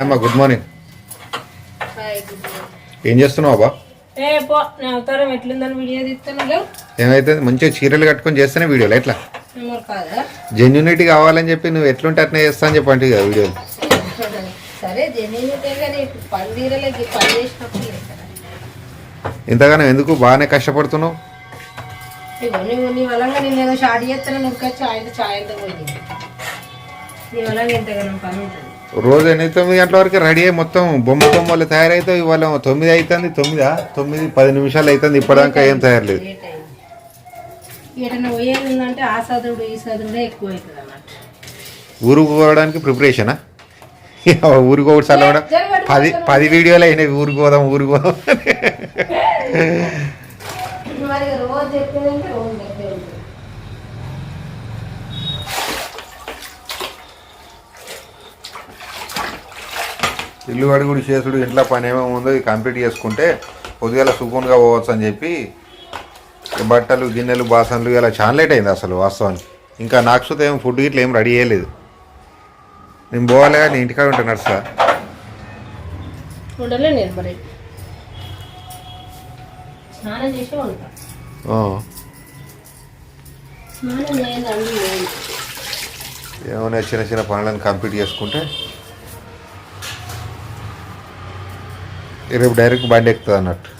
అమ్మా good morning. ఏం చేస్తున్నావు అబ్బా? ఏమైతే మంచిగా చీరలు కట్టుకొని చేస్తేనే వీడియోలు ఎట్లా? జెన్యునిటీ కావాలని చెప్పి నువ్వు ఎట్లుంటే అట్నే చేస్తా అని చెప్పండి కదా వీడియోలు. ఇంతగానో ఎందుకు బాగానే కష్టపడుతున్నావు? నీ వలంగా నేను ఏదో షార్ట్ చేస్తాను నువ్వు చాయ్ చాయ్ అంతా పోయింది. నీ వలంగా ఎంతగానో పని ఉంటుంది. రోజు ఎనిమిది తొమ్మిది గంటల వరకు రెడీ అయ్యి మొత్తం బొమ్మ బొమ్మలు తయారైతే ఇవాళ తొమ్మిది అవుతుంది తొమ్మిదా? తొమ్మిది పది నిమిషాలు అవుతుంది ఇప్పటిదాకా ఏం తయారలేదు. ఊరుకు పోవడానికి ప్రిపరేషనా? ఊరికి ఒకటి పది పది వీడియోలు అయినాయి ఊరికి పోదాం ఊరికి పోదాం మరి రోజు చెప్పేదంటే రోజు చెప్పే ఉంటుంది ఇల్లు అడుగుడు చేసుడు ఇంట్లో పని ఏమేమి ఉందో ఇది కంప్లీట్ చేసుకుంటే పొద్దుగల సుకూన్గా పోవచ్చు అని చెప్పి బట్టలు గిన్నెలు బాసనలు ఇలా చాలా లేట్ అయింది అసలు వాస్తవానికి. ఇంకా నాకు సుత ఏం ఫుడ్ ఇట్లా ఏం రెడీ చేయలేదు. నేను పోవాలి కానీ ఇంటికాడ ఉంటాను నేను లేదు ఏమైనా చిన్న చిన్న పనులను కంప్లీట్ చేసుకుంటే రేపు డైరెక్ట్ బండి ఎక్కుతుంది అన్నట్టు.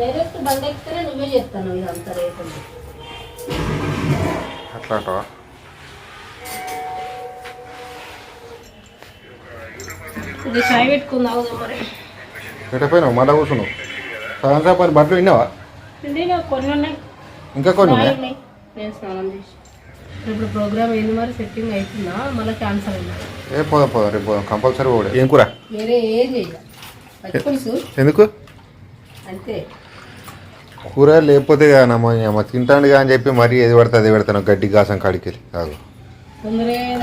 డైరెక్ట్ బండి ఎక్కితేనే నువ్వే చెప్తాను ఇదంతా రేపు అట్లా అంటావా? ఇది చాయ్ పెట్టుకుంది అవుదాం మరి. పెట్టపోయినావు మళ్ళీ కూర్చున్నావు. సగం సేపు బట్టలు విన్నావా? కొన్ని ఉన్నాయి. ఇంకా కొన్ని నాయి ఉన్నాయా? ఉన్నాయి. నేను స్నానం చేసి ఇప్పుడు ప్రోగ్రామ్ ఏంది మరి సెట్టింగ్ అవుతుందా మళ్ళీ క్యాన్సల్ ఏ పోదాం పోదాం రేపు పోదాం. కంపల్సరీ పోడే ఏం కూర? వేరే ఏం చేయాలి. ఎందుకు? అంతే. కూర లేకపోతే కానమ్మా అమ్మ తింటాను అని చెప్పి మరీ ఏది పడితే అది పెడతాను. గడ్డి గాసం కాడికి వెళ్ళి. కాదు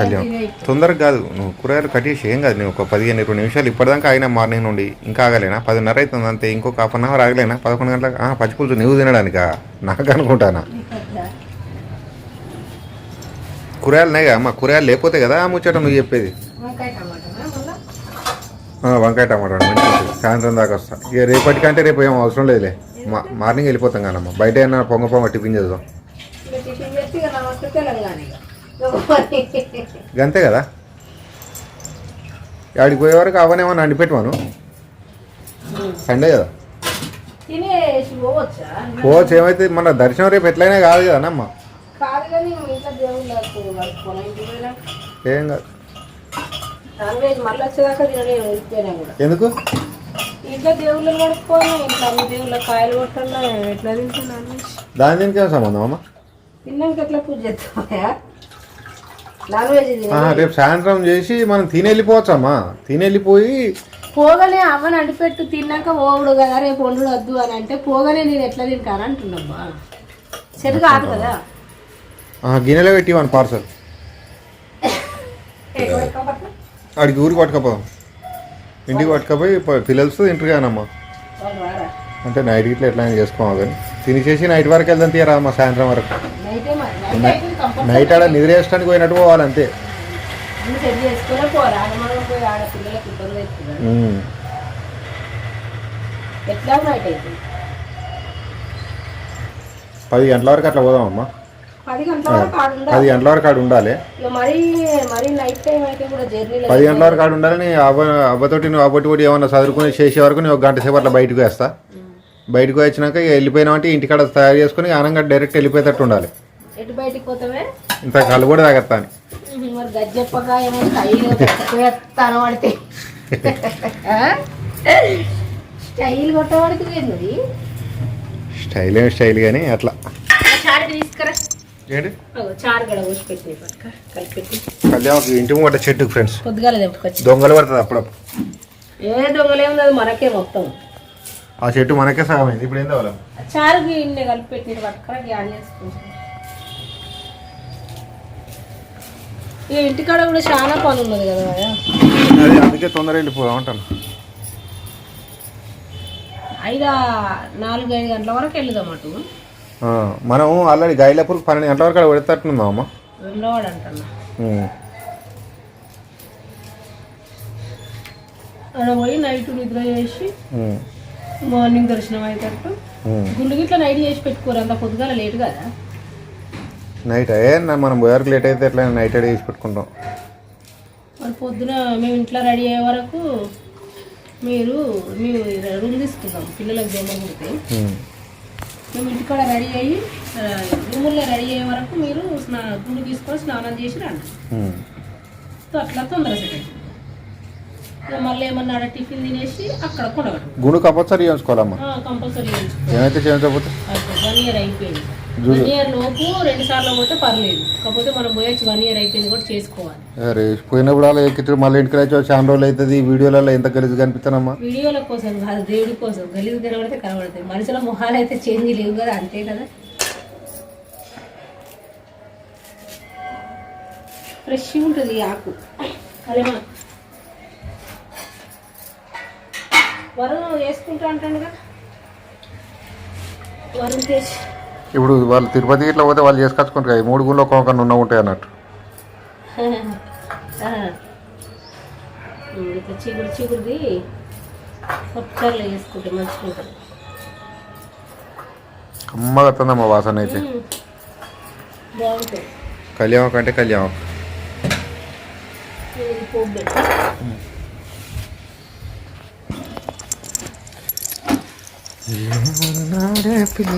కళ్యాణ్. తొందరగా కాదు. నువ్వు కూరగాయలు కట్టేసి ఏం కాదు. నేను ఒక పదిహేను ఇరవై నిమిషాలు ఇప్పటిదాకా అయినా మార్నింగ్ నుండి ఇంకా ఆగలేనా? పదిన్నర అవుతుంది అంతే. ఇంకొక హాఫ్ అన్ అవర్ ఆగలేనా? పదకొండు గంటలకు ఆ, పచ్చి పులుసు నువ్వు తినడానికా? నాకు అనుకుంటానా? నీకద్దా? కూరగాయలు ఉన్నాయి కదా అమ్మ. కూరగాయలు లేకపోతే కదా ముచ్చట నువ్వు చెప్పేది? వంకాయ టమాటా మంచిగా ఉంటుంది. సాయంత్రం దాకా వస్తా. ఇక రేపటికంటే రేపు ఏం అవసరం లేదులే. మార్నింగ్ వెళ్ళిపోతాం కానమ్మా బయట అయినా పొంగ పొంగ టిఫిన్ చేద్దాం. అంతే కదా? ఆడికి పోయే వరకు అవనేమన్నా అండి పెట్టమను సండే కదా? పోవచ్చా? ఏమైతే మన దర్శనం రేపు ఎట్లయినా కాదు కదా అమ్మ ఏం కాదు. ఎందుకు? ఇంట్లో దేవుళ్ళని కడుక్కోను ఇంట్లో అన్ని దేవుళ్ళ కాయలు కొట్టాలా ఎట్లా తింటాను నాన్ వెజ్ దాని దీనికి సంబంధం అమ్మ? తిన్నాక ఎట్లా పూజ చేస్తామయ్యా నాన్ వెజ్ రేపు సాయంత్రం చేసి మనం తిని వెళ్ళిపోవచ్చు అమ్మా తిని వెళ్ళిపోయి పోగానే అవ్వని అడిపెట్టు తిన్నాక ఓవుడు కదా రేపు వండు వద్దు అని అంటే పోగానే నేను ఎట్లా తింటాను అంటున్నమ్మా చెడు కాదు కదా. గిన్నెలో పెట్టి పార్సల్ ఆడికి ఊరికి పట్టుకపోదాం. ఇంటికి పట్టుకపోయి పిల్లలతో తింటారు కానమ్మా అంటే నైట్ ఇట్లా ఎట్లా చేసుకోవాలి కానీ తినేసేసి నైట్ వరకు వెళ్దాం తీయరా అమ్మా సాయంత్రం వరకు. నైటే ఆడ నిద్ర వేయడానికి పోయినట్టు పోవాలి అంతే. పది గంటల వరకు అట్లా పోదాం అమ్మా పది గంటల వరకు ఆడ ఉండాలి. పది గంటల వరకు ఆడ ఉండాలని అవ్వ అవ్వతోటి నువ్వు అవ్వటి కూడా ఏమన్నా చదువుకుని చేసే వరకు నేను ఒక గంట సేపు అట్లా బయటకు వేస్తా. బయటకు వచ్చినాక వెళ్ళిపోయినామంటే ఇంటికాడ తయారు చేసుకుని ఆనంగా డైరెక్ట్ వెళ్ళిపోయేటట్టు ఉండాలి. ఇంత కళ్ళు కూడా తాగత్తా అని ఏమో స్టైల్ స్టైల్ ఏంది స్టైల్ కానీ అట్లా. తీసుకురా. కళ్యాణ్ ఇంటి ముంగట చెట్టుకు ఫ్రెండ్స్ దొంగలు పడుతుంది అప్పుడప్పుడు. ఏ దొంగలేముంది మనకే మొత్తం. ఆ చెట్టు మనకే సగం అయింది. ఇప్పుడు ఏం కావాలి? చారుకి ఇన్ని కలిపెట్టి పట్టుకురా గ్యాన్ చేసుకుంటాం. ఇంటికాడ కూడా చాలా పని ఉన్నది కదా. అది అందుకే తొందర వెళ్ళిపోదాం అంటాను. ఐదు నాలుగు ఐదు గంటల వరకు వెళ్దాం అటు. మనం ఆల్రెడీ గైలపూర్ పన్నెండు గంటల వరకు అక్కడ పెడతట్టున్నాం అమ్మ. ఆడ పోయి నైట్ నిద్ర చేసి మార్నింగ్ దర్శనం అయ్యేటట్టు. గుండు గిట్ల నైట్ చేసి పెట్టుకోరు అంత పొద్దుగాల లేట్ కదా. నైట్ అయ్యే మనం పోయారికి లేట్ అయితే ఎట్లా నైట్ అడిగి వేసి పెట్టుకుంటాం. మరి పొద్దున మేము ఇంట్లో రెడీ అయ్యే వరకు మీరు మేము రూమ్ తీసుకుందాం పిల్లలకు జమ కుడితే. మేము ఇంటికాడ రెడీ అయ్యి రూముల్లో రెడీ అయ్యే వరకు మీరు స్నా గుండు తీసుకొని స్నానం చేసి రండి. సో అట్లా తొందర సెట్ మళ్ళీ ఏమన్నా టిఫిన్ తినేసి అక్కడ కొనగడం గుండు కంపల్సరీ చేయించుకోవాలమ్మా. కంపల్సరీ ఏమైతే చేయించకపోతే? వన్ ఇయర్ అయిపోయింది. వన్ ఇయర్ లోపు రెండు సార్లు పోతే పర్లేదు. కాకపోతే మనం పోయొచ్చు వన్ ఇయర్ అయిపోయింది కూడా చేసుకోవాలి. అరే పోయినప్పుడు అలా ఎక్కించు మళ్ళీ ఇంటికి వచ్చి చాలా రోజులు అవుతుంది. వీడియోలలో ఎంత గలీజ్ కనిపిస్తానమ్మా వీడియోల కోసం కాదు దేవుడి కోసం. గలీజ్ కనబడితే కనబడతాయి. మనుషుల మొహాలు అయితే చేంజ్ లేవు కదా అంతే కదా? ఫ్రెష్ ఉంటుంది ఆకు. అదేమా వరుణ్ వేసుకుంటా అంటాడుగా వరుణ్ తేజ్. ఇప్పుడు వాళ్ళు తిరుపతి ఇట్లా పోతే వాళ్ళు చేసుకొచ్చుకుంటారు కదా, మూడు గుళ్ళు ఒక్కొక్క నున్న ఉంటాయి అన్నట్టు. చీకుడు చీకుడిది పప్పుచారులో వేసుకుంటే మంచిగా ఉంటుంది కమ్మగా వస్తుందమ్మా వాసన అయితే. కళ్యాణం అంటే కళ్యాణం. పోపు పెట్టు.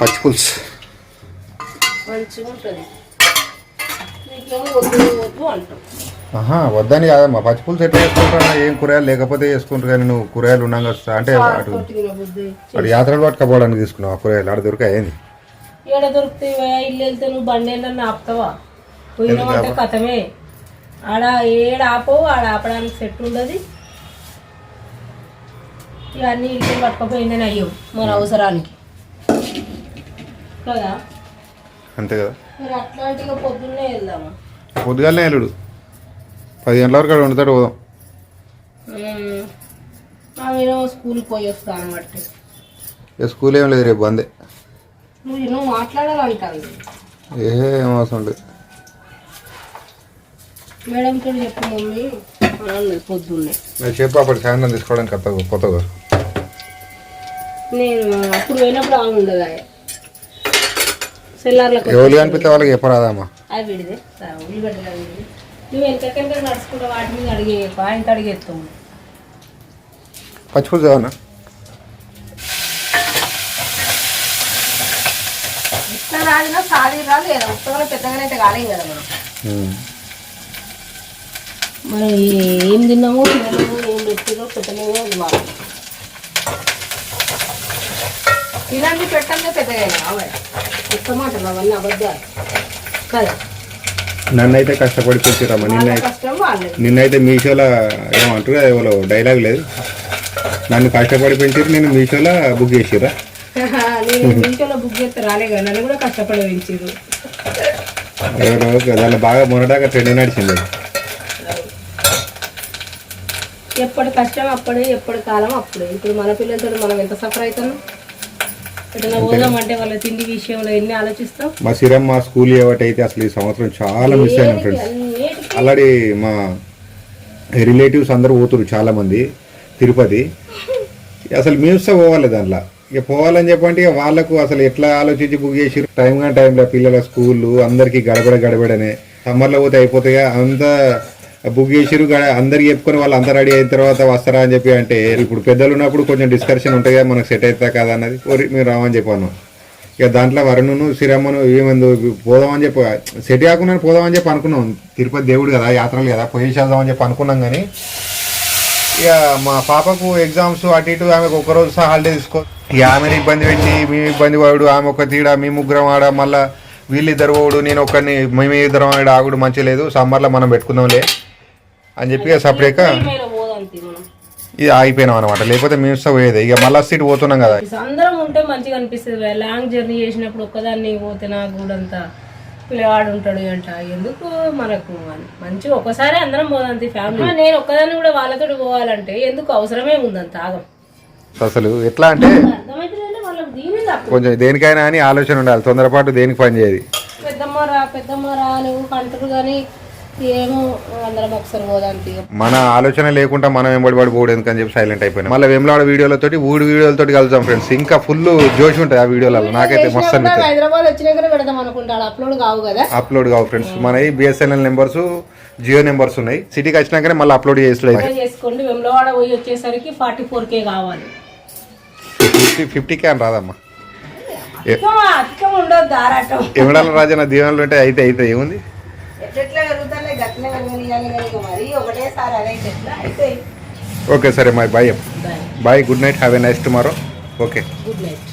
పచ్చి పులుసు. వద్దని కాదమ్మా. పచ్చి పులుసు ఎట్లా చేసుకుంటారా? ఏం కూరగాయలు లేకపోతే చేసుకుంటారు కానీ నువ్వు కూరగాయలు ఉన్నాగా వస్తా అంటే అటు అటు యాత్రలు పట్టుకపోవడానికి తీసుకున్నావు ఆ కూరగాయలు. ఆడ దొరికాయి ఏంది? ఏడ దొరుకుతాయి ఇల్లు వెళ్తే నువ్వు బండి ఏంటన్నా ఆపుతావా? పోయినామంటే కథమే. ఆడ ఏడ ఆపవు ఆడ ఆపడానికి సెట్ ఉండదు. ఇక అన్ని ఇల్లు పట్టుకపోయిందని అయ్యవు మన అవసరానికి. కదా? అంతే కదా. మరి అట్లాంటిగా పొద్దున్నే వెళ్దామా? పొద్దుగాలనే వెళ్ళుడు. పది గంటల వరకు అక్కడ వండుతాడు పోదాం. ఆమె స్కూల్కి పోయి వస్తాను బట్టి. ఇక స్కూల్ ఏం లేదు రేపు బందే నువ్వు ఏ అవసరం లేదు మేడం కూడా చెప్పు మమ్మీ. పొద్దున్నే. నేను చెప్పు అప్పుడు సాయంత్రం తీసుకోవడానికి నేను అప్పుడు పోయినప్పుడు ఆమె ఉండదు? ఆయన సెల్లార్లకు ఎవరు కనిపిస్తే వాళ్ళకి చెప్పరాదమ్మా. అవి విడిదే ఉల్లిగడ్డలు అవి విడిదే నువ్వు వెనకకెనక నడుచుకుంటా వాటి మీద అడిగే పాయింట్ అడిగేస్తావు పచ్చి పులుసు ఏమన్నా ఇట్లా రాలినా సాది రాదు లేదా ఉత్తగా పెద్దగానే అయితే కాలేం కదా మనం. మనం ఏం తిన్నామో? తినలేమో ఏం పెట్టినో పెట్టలేమో అది వాళ్ళు తినండి పెట్టండి పెద్దగా అవే ఒక్క మాటలు అవన్నీ అబద్ధాలు. కదా నన్నైతే కష్టపడి పెంచిరమ్మా నిన్న కష్టం నిన్నైతే మీషోలో ఏమంటారు ఎవరో డైలాగ్ లేదు. నన్ను కష్టపడి పెంచారు నేను మీషోలో బుక్ చేసిరా నేను మీషోలో బుక్ చేస్తే రాలే కదా నన్ను కూడా కష్టపడి పెంచారు బాగా మొన్నదాకా ట్రెండ్ నడిచింది. ఎప్పటి కష్టం అప్పుడే ఎప్పటి కాలం అప్పుడే. ఇప్పుడు మన పిల్లలతో మనం ఎంత సఫర్ అవుతున్నాం ఎటైనా పోదామంటే వాళ్ళ తిండి విషయంలో ఎన్ని ఆలోచిస్తాం? మా సిరమ్మ స్కూల్ ఏవటైతే అసలు ఈ సంవత్సరం చాలా మిస్ అయినా ఫ్రెండ్స్ ఆల్రెడీ మా రిలేటివ్స్ అందరూ పోతున్నారు చాలా మంది తిరుపతి. అసలు మేము పోవాలి దాంట్లో. ఇక పోవాలని చెప్పంటే ఇక వాళ్ళకు అసలు ఎట్లా ఆలోచించి బుక్ చేసి టైం కానీ టైంలో పిల్లల స్కూళ్ళు అందరికీ గడబడ గడబడనే. సమ్మర్లో పోతే అయిపోతాయి అంతా బుక్ చేసిరు గడ- అందరికి చెప్పుకొని వాళ్ళు అంతా రెడీ అయిన తర్వాత వస్తారా అని చెప్పి అంటే ఇప్పుడు పెద్దలు ఉన్నప్పుడు కొంచెం డిస్కషన్ ఉంటాయి కదా మనకు సెట్ అవుతా కదా అన్నది. ఓరి మీరు రామని చెప్పాను ఇక దాంట్లో వరుణును శ్రీరమ్మను ఏమందు పోదామని చెప్పి. సెట్ కాకుండా పోదామని చెప్పి అనుకున్నాం. తిరుపతి దేవుడు కదా యాత్రలు కదా పోయేసేద్దామని చెప్పి అనుకున్నాం కానీ ఇక మా పాపకు ఎగ్జామ్స్ అటు ఇటు ఆమెకు ఒకరోజు సహా హాలిడే తీసుకో ఇక ఆమెను ఇబ్బంది పెట్టి మేము ఇబ్బంది పడు ఆమె ఒక తీడ మీ ముగ్గురం ఆడ మళ్ళా వీళ్ళిద్దరు పోడు నేను ఒక్కరిని మేము ఇద్దరం ఆడ ఆగుడు మంచి లేదు సమ్మర్లో మనం పెట్టుకుందాంలే అని చెప్పి సపరేట్గా ఇది ఆగిపోయినాం అనమాట లేకపోతే మేము ఇస్తా పోయేది. ఇక మళ్ళీ సీట్ పోతున్నాం కదా. అందరం ఉంటే మంచిగా అనిపిస్తుంది లాంగ్ జర్నీ చేసినప్పుడు ఒక్కదాన్ని పోతే నాకు కూడా పిల్లవాడు ఉంటాడు అంట. ఎందుకు మనకు? మంచిగా ఒకసారి అందరం పోదంతి ఫ్యామిలీ నేను ఒక్కదాన్ని కూడా వాళ్ళతో పోవాలంటే ఎందుకు? అవసరమే ఉందంత ఆగం. అసలు ఎట్లా అంటే కొంచెం దేనికైనా అని ఆలోచన ఉండాలి తొందరపాటు దేనికి పని చేయదు. నువ్వు కానీ ఏమో అందరం ఒకసారి మన ఆలోచన లేకుండా మనం వెంబడి పడి ఎందుకని చెప్పి సైలెంట్ అయిపోయినా. మళ్ళీ వెంబడి వీడియోలతోటి ఊడి వీడియోలతోటి కలుద్దాం ఫ్రెండ్స్ ఇంకా ఫుల్ జోష్ ఉంటుంది ఆ వీడియోలలో. నాకైతే మస్తు అనిపిస్తుంది. హైదరాబాద్ వచ్చినాకనే పెడదాం అనుకుంటాడు. అప్లోడ్ కావు కదా. అప్లోడ్ కావు ఫ్రెండ్స్ మన బిఎస్ఎన్ఎల్ నెంబర్స్ జియో నెంబర్స్ ఉన్నాయి. సిటీకి వచ్చినాకనే మళ్ళీ అప్లోడ్ అయితే. చేసుకోండి. వెమ్లవాడ పోయి వచ్చేసరికి ఫార్టీ ఫోర్ కే కావాలి. ఫిఫ్టీ ఫిఫ్టీకే అని రాదమ్మా. ఎమడాల రాజన్న దీవెనలు ఉంటే అయితే అయితే ఏముంది? ఓకే సరే my bye bye good night have a nice tomorrow okay good night